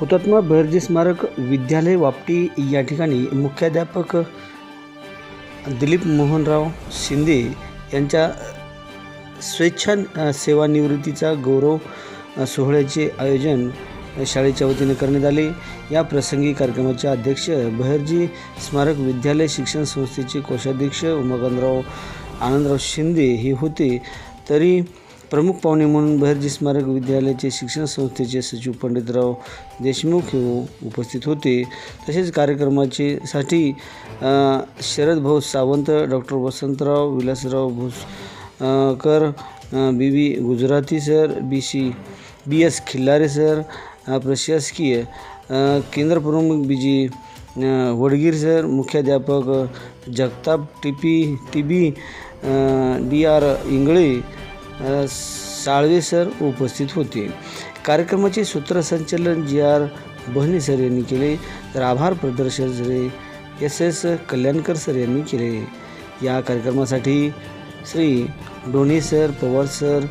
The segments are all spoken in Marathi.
हुतात्मा बहिर्जी स्मारक विद्यालय वापटी या ठिकाणी मुख्याध्यापक दिलीप मोहनराव शिंदे यांच्या स्वेच्छा सेवानिवृत्तीचा गौरव सोहळ्याचे आयोजन शाळेच्या वतीने करण्यात आले. या प्रसंगी कार्यक्रमाचे अध्यक्ष बहरजी स्मारक विद्यालय शिक्षण संस्थेचे कोषाध्यक्ष उमाकांतराव आनंदराव शिंदे हे होते. तरी प्रमुख पाहुणे म्हणून बहिर्जी स्मारक विद्यालयाचे शिक्षण संस्थेचे सचिव पंडितराव देशमुख हे उपस्थित होते. तसेच कार्यक्रमाचे साठी शरद भाऊ Sawant doctor Vasantrao Vilasrao Bhoskar B B Gujarati sir B C B S Khillare sir प्रशासकीय केंद्रप्रमुख केंद्र प्रमुख बी जी वडगीर सर मुख्याध्यापक Jagtap T P T B D R Ingale Salve sir उपस्थित होते. कार्यक्रमाचे सूत्रसंचालन जी आर बहने सर यांनी केले. तर आभार प्रदर्शन sir S S Kalyankar sir यांनी केले. या कार्यक्रमासाठी Shri Done sir Pawar sir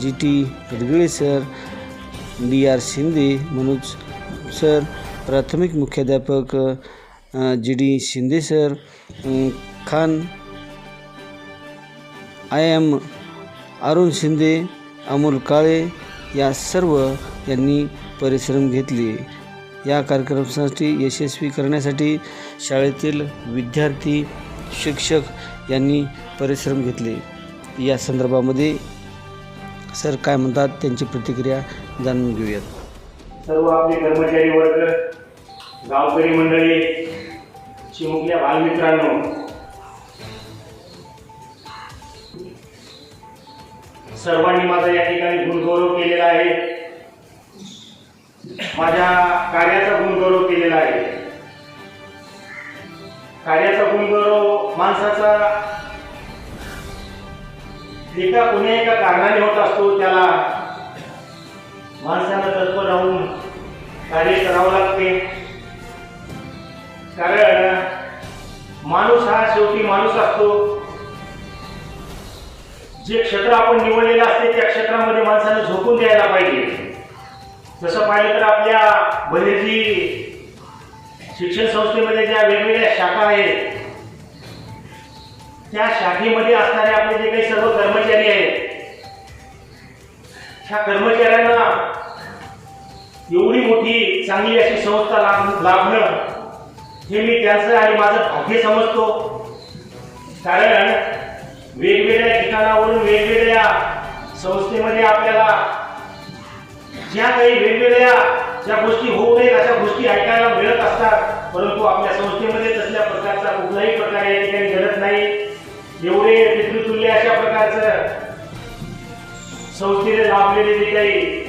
G T Gadgale sir D R Shinde Manoj sir प्राथमिक मुख्याध्यापक G D Shinde sir Khan I M Arun Shinde Amol Kale या सर्व यांनी परिश्रम घेतले. या कार्यक्रमासाठी यशस्वी करण्यासाठी शाळेतील विद्यार्थी शिक्षक यांनी परिश्रम घेतले. या संदर्भामध्ये सर काय म्हणतात? त्यांची प्रतिक्रिया जाणून घेऊयात. सर्व आपले कर्मचारी वर्ग गावकरी मंडळी चिमुकल्या बालमित्रांनो सर्वांनी माझा या ठिकाणी गुणगौरव केलेला आहे. माझ्या कार्याचा गुणगौरव केलेला आहे. कार्याचा गुणगौरव माणसाचा एका कुणी एका कारणाने होत असतो त्याला माणसानं तत्व राहून कार्य करावं लागते. कारण माणूस हा शेवटी माणूस असतो. जे क्षेत्र आपण निवडलेलं असते त्या क्षेत्रामध्ये माणसानं झोपून द्यायला पाहिजे. जसं पाहिलं तर आपल्या बहिर्जी शिक्षण संस्थेमध्ये ज्या वेगवेगळ्या शाखा आहेत त्या शाखेमध्ये असणारे आपले जे काही सर्व कर्मचारी आहेत ह्या कर्मचाऱ्यांना एवढी मोठी चांगली अशी संस्था लाभ लाभणं हे मी त्यांचं आणि माझं भाग्य समजतो. कारण वेगवेगळ्या ठिकाणावरून वेगवेगळ्या संस्थेमध्ये आपल्याला ज्या काही वेगवेगळ्या ज्या गोष्टी होऊ नयेत अशा गोष्टी ऐकायला मिळत असतात. परंतु आपल्या संस्थेमध्ये तसल्या प्रकारचा कुठलाही प्रकार या ठिकाणी घडत नाही. एवढे पितृतुल्य अशा प्रकारचं संस्थेने लाभलेले जे काही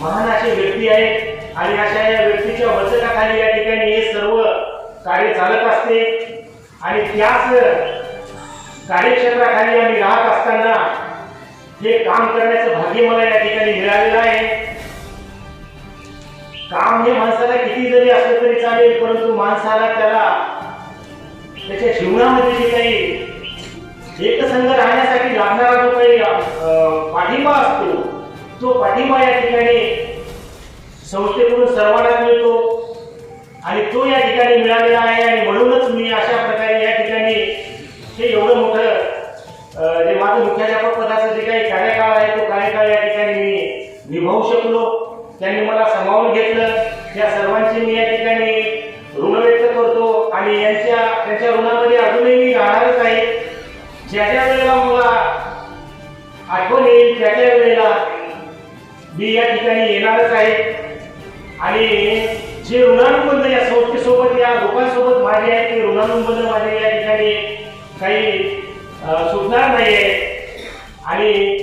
महान असे व्यक्ती आहेत आणि अशा या व्यक्तीच्या वचनाखाली या ठिकाणी हे सर्व कार्य चालत असते. आणि त्याच कार्यक्षेत्राखाली आम्ही राहत असताना हे काम करण्याचं भाग्य मला या ठिकाणी मिळालेलं आहे. काम हे माणसाला किती जरी असलं तरी चालेल परंतु माणसाला त्याला त्याच्या जीवनामध्ये जे काही एकसंघ राहण्यासाठी लागणारा जो काही अं, पाठिंबा असतो तो पाठिंबा या ठिकाणी संस्थेकडून सर्वांना मिळतो आणि तो या ठिकाणी मिळालेला आहे आणि म्हणूनच मी अशा प्रकारे या ठिकाणी हे एवढं मोठं जे माझं मुख्याध्यापक पदाचं जे काही कार्यकाळ आहे तो कार्यकाळ या ठिकाणी मी निभावू शकलो. त्यांनी मला सामावून घेतलं. या सर्वांचे मी या ठिकाणी ऋण व्यक्त करतो आणि यांच्या त्यांच्या ऋणामध्ये अजूनही मी राहणारच आहे. ज्या ज्या वेळेला मला आठवण येईल त्या त्या वेळेला मी या ठिकाणी येणारच आहे. आणि जे ऋणानुबंध या संस्थेसोबत या लोकांसोबत माझे आहे ते ऋणानुबंध माझे या ठिकाणी काही सुटणार नाही आहे आणि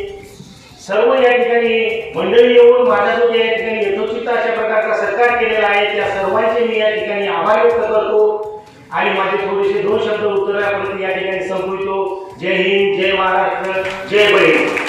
सर्व या ठिकाणी मंडळी येऊन माझा जो या ठिकाणी यथोचित अशा प्रकारचा सत्कार केलेला आहे. त्या सर्वांचे मी या ठिकाणी आभार व्यक्त करतो. आणि माझे थोडेसे दोन शब्द उत्तरापर्यंत या ठिकाणी संपवितो. जय हिंद जय महाराष्ट्र जय बहिण.